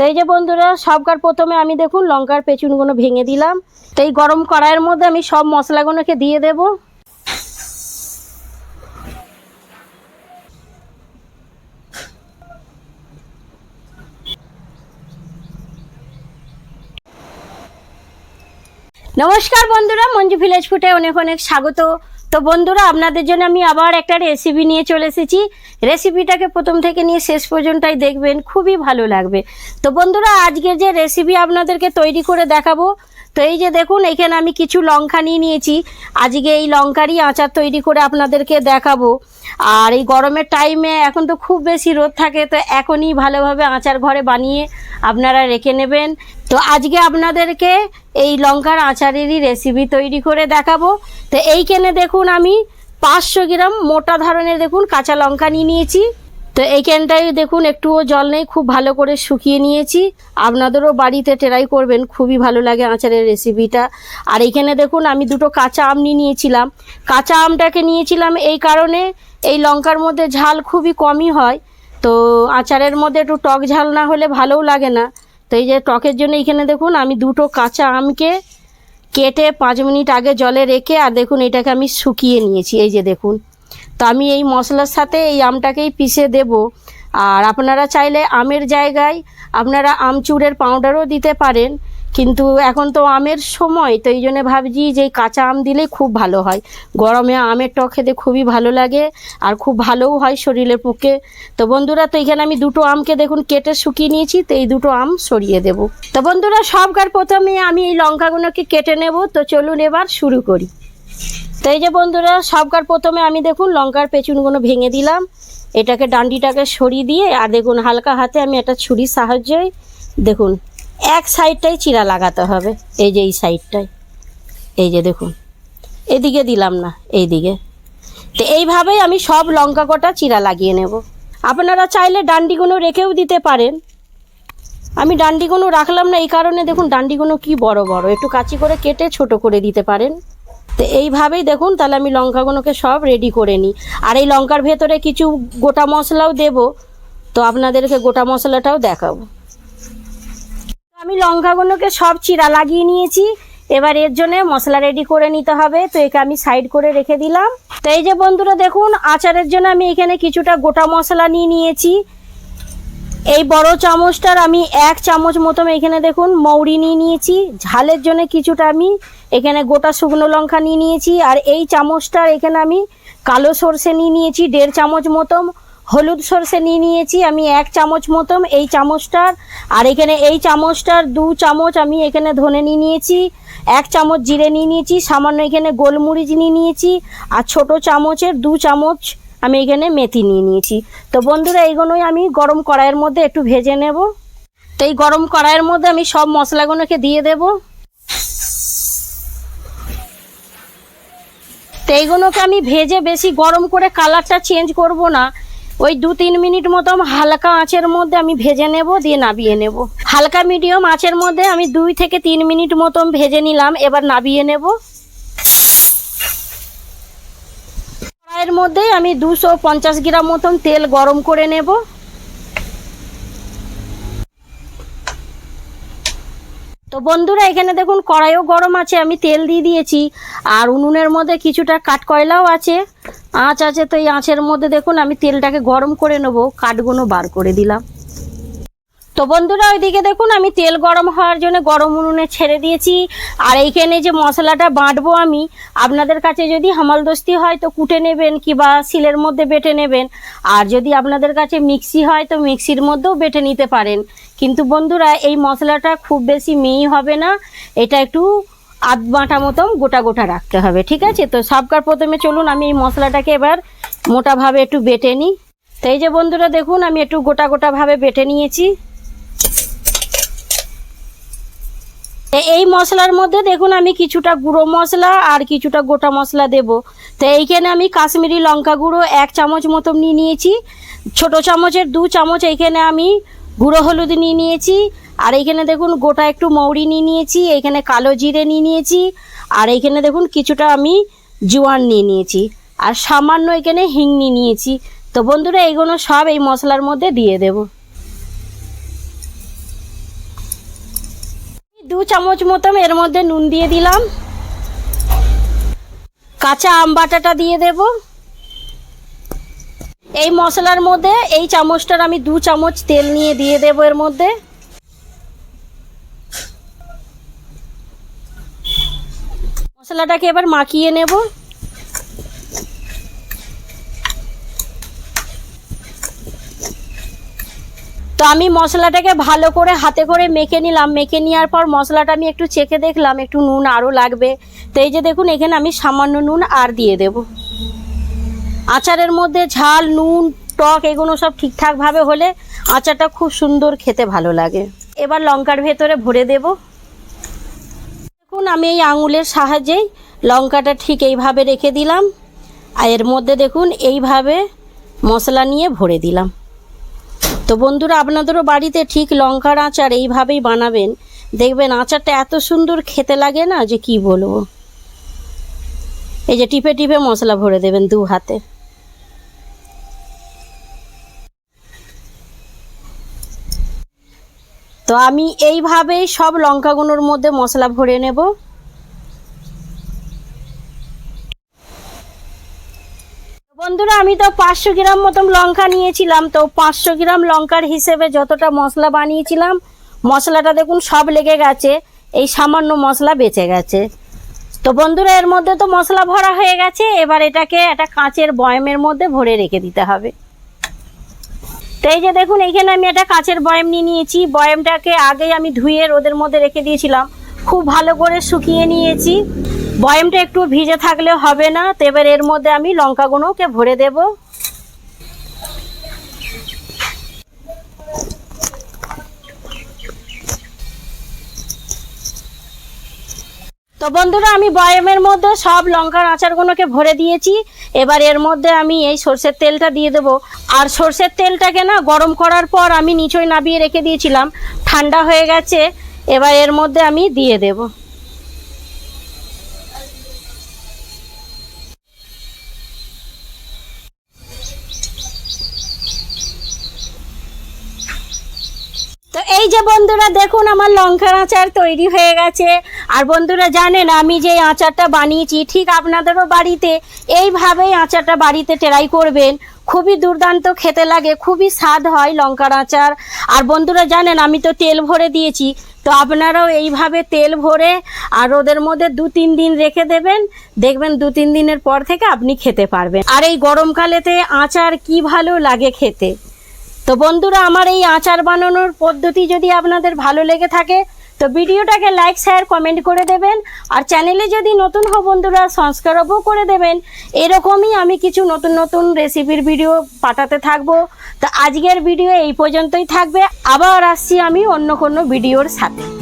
তো এই যে বন্ধুরা, সবকার প্রথমে আমি দেখুন লঙ্কার পেছনগুলো ভেঙে দিলাম। তো এই গরম কড়াইয়ের মধ্যে আমি সব মশলাগুলোকে দিয়ে দেব। নমস্কার বন্ধুরা, মঞ্জু ভিলেজ ফুটে অনেক অনেক স্বাগত। তো বন্ধুরা, আপনাদের জন্য আমি আবার একটা রেসিপি নিয়ে চলে এসেছি। রেসিপিটাকে প্রথম থেকে নিয়ে শেষ পর্যন্তই দেখবেন, খুবই ভালো লাগবে। তো বন্ধুরা, আজকের যে রেসিপি আপনাদেরকে তৈরি করে দেখাবো, তো এই যে দেখুন, এখানে আমি কিছু লঙ্কা নিয়ে নিয়েছি। আজকে এই লঙ্কারই আচার তৈরি করে আপনাদেরকে দেখাবো। আর এই গরমের টাইমে এখন তো খুব বেশি রোদ থাকে, তো এখনই ভালোভাবে আচার ঘরে বানিয়ে আপনারা রেখে নেবেন। তো আজকে আপনাদেরকে এই লঙ্কার আচারেরই রেসিপি তৈরি করে দেখাবো। তো এইখানে দেখুন আমি পাঁচশো গ্রাম মোটা ধরনের দেখুন কাঁচা লঙ্কা নিয়ে নিয়েছি। তো এইখানটায় দেখুন একটুও জল নেই, খুব ভালো করে শুকিয়ে নিয়েছি। আপনাদেরও বাড়িতে ট্রাই করবেন, খুবই ভালো লাগে আচারের রেসিপিটা আর এইখানে দেখুন আমি দুটো কাঁচা আম নিয়ে নিয়েছিলাম। কাঁচা আমটাকে নিয়েছিলাম এই কারণে এই লঙ্কার মধ্যে ঝাল খুবই কমই হয়। তো আচারের মধ্যে একটু টক ঝাল না হলে ভালোও লাগে না। তো এই যে টকের জন্য এখানে দেখুন, আমি দুটো কাঁচা আমকে কেটে পাঁচ মিনিট আগে জলে রেখে, আর দেখুন এটাকে আমি শুকিয়ে নিয়েছি, এই যে দেখুন। তো আমি এই মশলার সাথে এই আমটাকেই পিষে দেব। আর আপনারা চাইলে আমের জায়গায় আপনারা আমচুরের পাউডারও দিতে পারেন। কিন্তু এখন তো আমের সময়, তো এই জন্য ভাবছি যে কাঁচা আম দিলেই খুব ভালো হয়। গরমে আমের টক খেতে খুবই ভালো লাগে আর খুব ভালোও হয় শরীরের পক্ষে। তো বন্ধুরা, তো এখানে আমি দুটো আমকে দেখুন কেটে শুকিয়ে নিয়েছি, তো এই দুটো আম সরিয়ে দেব। তো বন্ধুরা, সবকার প্রথমে আমি এই লঙ্কাগুলোকে কেটে নেব, তো চলুন এবার শুরু করি। তো এই যে বন্ধুরা, সবকার প্রথমে আমি দেখুন লঙ্কার পেছনগুলো ভেঙে দিলাম। এটাকে ডান্ডিটাকে সরিয়ে দিয়ে, আর দেখুন হালকা হাতে আমি একটা ছুরির সাহায্যে দেখুন এক সাইডটাই চিরা লাগাতে হবে, এই যে এই সাইডটায় এই যে দেখুন, এদিকে দিলাম না, এইদিকে। তো এইভাবেই আমি সব লঙ্কা কটা চিরা লাগিয়ে নেব। আপনারা চাইলে ডান্ডিগুলো রেখেও দিতে পারেন। আমি ডান্ডিগুলো রাখলাম না, এই কারণে দেখুন ডান্ডিগুলো কি বড় বড়, একটু কাচি করে কেটে ছোট করে দিতে পারেন। তো এইভাবেই দেখুন, তাহলে আমি লঙ্কাগুলোকে সব রেডি করে নিই। আর এই লঙ্কার ভেতরে কিছু গোটা মশলাও দেব, তো আপনাদেরকে গোটা মশলাটাও দেখাবো। আমি লঙ্কাগুলোকে সব চিরা লাগিয়ে নিয়েছি। এবার এর জন্য মশলা রেডি করে নিতে হবে। তো একে আমি সাইড করে রেখে দিলাম। তো এই যে বন্ধুরা দেখুন, আচারের জন্য আমি এখানে কিছুটা গোটা মশলা নিয়ে নিয়েছি। এই বড় চামচটার আমি এক চামচ মতন এখানে দেখুন মৌরি নিয়ে নিয়েছি। ঝালের জন্য কিছুটা আমি এখানে গোটা শুকনো লঙ্কা নিয়ে নিয়েছি। আর এই চামচটার এখানে আমি কালো সর্ষে নিয়ে নিয়েছি, দেড় চামচ মতন। হলুদ সর্ষে নিয়ে নিয়েছি, আমি এক চামচ মতন এই চামচটার, আর এখানে এই চামচটার দু চামচ আমি এখানে ধনে নিয়ে নিয়েছি, এক চামচ জিরে নিয়ে নিয়েছি, সামান্য এখানে গোলমরিচ নিয়ে নিয়েছি, আর ছোট চামচের দু চামচ আমি এখানে মেথি নিয়ে নিয়েছি। তো বন্ধুরা, এইগুলোই আমি গরম কড়াইয়ের মধ্যে একটু ভেজে নেব। তো এই গরম কড়াইয়ের মধ্যে আমি সব মশলাগুলোকে দিয়ে দেব। তো এইগুলোকে আমি ভেজে বেশি গরম করে কালারটা চেঞ্জ করব না। ওই দু তিন মিনিট মতো হালকা আঁচের মধ্যে আমি ভেজে নেব, দিয়ে নাবিয়ে নেব। হালকা মিডিয়াম আঁচের মধ্যে আমি দুই থেকে তিন মিনিট মতন ভেজে নিলাম, এবার নাবিয়ে নেব। কড়াইয়ের মধ্যে আমি দুশো পঞ্চাশ গ্রাম মতন তেল গরম করে নেব। তো বন্ধুরা, এখানে দেখুন কড়াইও গরম আছে, আমি তেল দিয়ে দিয়েছি। আর উনুনের মধ্যে কিছুটা কাঠকয়লাও আছে, আঁচ আছে। তো এই আঁচের মধ্যে দেখুন, আমি তেলটাকে গরম করে নেব কাঠগুলো বার করে দিলাম। তো বন্ধুরা, ওইদিকে দেখুন, আমি তেল গরম হওয়ার জন্য গরম উনুনে ছেড়ে দিয়েছি। আর এইখানে যে মশলাটা বাঁটবো আমি, আপনাদের কাছে যদি হামালদস্তি হয় তো কুটে নেবেন কিবা শিলের মধ্যে বেটে নেবেন। আর যদি আপনাদের কাছে মিক্সি হয় তো মিক্সির মধ্যেও বেটে নিতে পারেন। কিন্তু বন্ধুরা, এই মশলাটা খুব বেশি মিহি হবে না। এটা একটু আধ বাঁটা মতন গোটা গোটা রাখতে হবে, ঠিক আছে? তো সবকার প্রথমে চলুন, আমি এই মশলাটাকে এবার মোটাভাবে একটু বেটে নিই। তো এই যে বন্ধুরা, দেখুন, আমি একটু গোটা গোটাভাবে বেটে নিয়েছি তো এই মশলার মধ্যে দেখুন আমি কিছুটা গুঁড়ো মশলা আর কিছুটা গোটা মশলা দেব। তো এইখানে আমি কাশ্মীরি লঙ্কা গুঁড়ো এক চামচ মতো নিয়ে নিয়েছি। ছোট চামচের দু চামচ এইখানে আমি গুঁড়ো হলুদ নিয়ে নিয়েছি। আর এইখানে দেখুন গোটা একটু মৌরি নিয়ে নিয়েছি, এইখানে কালো জিরে নিয়ে নিয়েছি। আর এইখানে দেখুন কিছুটা আমি জোয়ান নিয়ে নিয়েছি। আর সামান্য এখানে হিং নিয়ে নিয়েছি। তো বন্ধুরা, এইগুলো সব এই মশলার মধ্যে দিয়ে দেবো। দু চামচ মতন এর মধ্যে নুন দিয়ে দিলাম। কাঁচা আম বাটাটা দিয়ে দেব। এই মশলার মধ্যে এই চামচটার আমি দু চামচ তেল নিয়ে দিয়ে দেব এর মধ্যে। মশলাটাকে এবার মাখিয়ে নেব। তো আমি মশলাটাকে ভালো করে হাতে করে মেখে নিলাম। মেখে নেওয়ার পর মশলাটা আমি একটু চেখে দেখলাম, একটু নুন আরও লাগবে। তো এই যে দেখুন, এখানে আমি সামান্য নুন আর দিয়ে দেব। আচারের মধ্যে ঝাল, নুন, টক এগুলো সব ঠিকঠাকভাবে হলে আচারটা খুব সুন্দর খেতে ভালো লাগে। এবার লঙ্কার ভেতরে ভরে দেব। দেখুন, আমি এই আঙুলের সাহায্যেই লঙ্কাটা ঠিক এইভাবে রেখে দিলাম। আর এর মধ্যে দেখুন, এইভাবে মশলা নিয়ে ভরে দিলাম। তো বন্ধুরা, আপনাদেরও বাড়িতে ঠিক লঙ্কার আচার এইভাবেই বানাবেন। দেখবেন আচারটা এত সুন্দর খেতে লাগে না যে কি বলব। এই যে টিপে টিপে মশলা ভরে দেবেন দু হাতে। তো আমি এইভাবেই সব লঙ্কাগুলোর মধ্যে মশলা ভরে নেব। বন্ধুরা, আমি তো পাঁচশো গ্রাম মতন লঙ্কা নিয়েছিলাম। তো পাঁচশো গ্রাম লঙ্কার হিসেবে যতটা মশলা বানিয়েছিলাম, মশলাটা দেখুন সব লেগে গেছে। এই সামান্য মশলা বেঁচে গেছে। তো বন্ধুরা, এর মধ্যে তো মশলা ভরা হয়ে গেছে। এবার এটাকে একটা কাঁচের বয়মের মধ্যে ভরে রেখে দিতে হবে। তো এই যে দেখুন এইখানে আমি একটা কাঁচের বয়ম নিয়ে নিয়েছি। বয়মটাকে আগেই আমি ধুয়ে রোদের মধ্যে রেখে দিয়েছিলাম। খুব ভালো করে শুকিয়ে নিয়েছি। বয়মটা একটু ভিজে থাকলে হবে না, তো এবার এর মধ্যে আমি লঙ্কাগুলোকে ভরে দেব। তো বন্ধুরা, আমি বয়মের মধ্যে সব লঙ্কার আচারগুলোকে ভরে দিয়েছি। এবার এর মধ্যে আমি এই সর্ষের তেলটা দিয়ে দেবো। আর সর্ষের তেলটাকে না গরম করার পর আমি নিচই নাবিয়ে রেখে দিয়েছিলাম। ঠান্ডা হয়ে গেছে, এবার এর মধ্যে আমি দিয়ে দেবো। যে বন্ধুরা, দেখুন আমার লঙ্কার আচার তৈরি হয়ে গেছে। আর বন্ধুরা, জানেন আমি যে আচারটা বানিয়েছি, ঠিক আপনাদেরও বাড়িতে এইভাবেই আচারটা বাড়িতে ট্রাই করবেন। খুবই দুর্দান্ত খেতে লাগে, খুবই স্বাদ হয় লঙ্কার আচার। আর বন্ধুরা, জানেন আমি তো তেল ভরে দিয়েছি, তো আপনারাও এইভাবে তেল ভরে আর ওদের মধ্যে দু তিন দিন রেখে দেবেন। দেখবেন দু তিন দিনের পর থেকে আপনি খেতে পারবেন। আর এই গরমকালেতে আচার কি ভালো লাগে খেতে। তো বন্ধুরা, আমার এই আচার বানানোর পদ্ধতি যদি আপনাদের ভালো লেগে থাকে, তো ভিডিওটাকে লাইক শেয়ার কমেন্ট করে দেবেন। আর চ্যানেলে যদি নতুন হো বন্ধুরা সংস্কারও করে দেবেন। এরকমই আমি কিছু নতুন নতুন রেসিপির ভিডিও পাঠাতে থাকব। তো আজকের ভিডিও এই পর্যন্তই থাকবে। আবার আসছি আমি অন্য কোনো ভিডিওর সাথে।